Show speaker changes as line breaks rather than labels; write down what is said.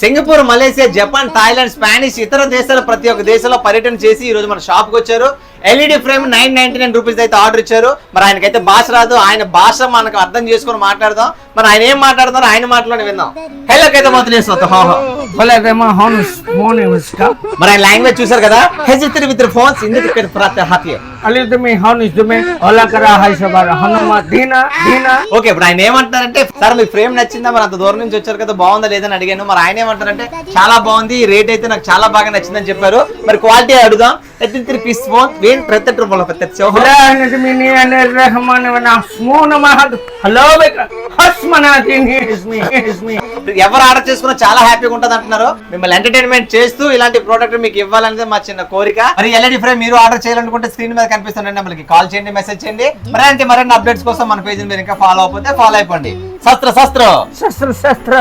Singapore Malaysia Japan Thailand Spanish ఇతర దేశాల ప్రతి ఒక్క దేశంలో పర్యటన చేసి ఈ రోజు మన షాప్కు వచ్చారు LED frame nine ninety nine rupees అయితే ఆర్డర్ ఇచ్చారు మరి ఆయనకైతే భాష రాదు ఆయన భాష మనకు అర్థం చేసుకొని మాట్లాడదాం మరి ఆయన ఏం మాట్లాడుతున్నారో ఆయన మాట్లాడి విందాం హెల్లో అయితే మొత్తం చేస్తాం
Ska.
మరి లాంగ్వేజ్ చూసారు కదా? హెజిత్రి విత్ ఫోన్స్ ఇందుకు ఇక్కడ happy
Ali demi Hans demi hola kara hai sabar Hanuma dina dina.
Okay ఇప్పుడు ఆయన ఏమంటున్నారంటే సార్ మీకు ఫ్రేమ్ నచ్చిందా? మరి అంత దూరం నుంచి వచ్చారు కదా బాగుందా లేదని అడిగాను. మరి ఆయన ఏమంటారంటే చాలా బాగుంది రేట్ అయితే నాకు చాలా బాగా నచ్చిందని చెప్పారు. మరి క్వాలిటీ అడుగుదాం. ఎత్తి త్రీ పీస్ ఫోన్ వేన్ ప్రతి రూపాయలు ప్రతి
Hola,
ఎవరు ఆర్డర్ చేసుకున్నా చాలా హ్యాపీగా ఉంటుంది అంటున్నారు. మిమ్మల్ని ఎంటర్టైన్మెంట్ చేస్తూ ఇలాంటి ప్రోడక్ట్ మీకు ఇవ్వాలనేది మా చిన్న కోరిక. మరి ఎల్ఈడి ఫ్రేమ్ మీరు ఆర్డర్ చేయాలనుకుంటే స్క్రీన్ మీద కనిపిస్తున్న నెంబర్కి కాల్ చేయండి మెసేజ్ చేయండి. మరి అంటే మరిన్ని అప్డేట్స్ కోసం మన పేజ్ మీరు ఇంకా ఫాలో అయిపోతే ఫాలో అయిపోండి. శస్త్ర శస్త్ర.
Sastra sastra.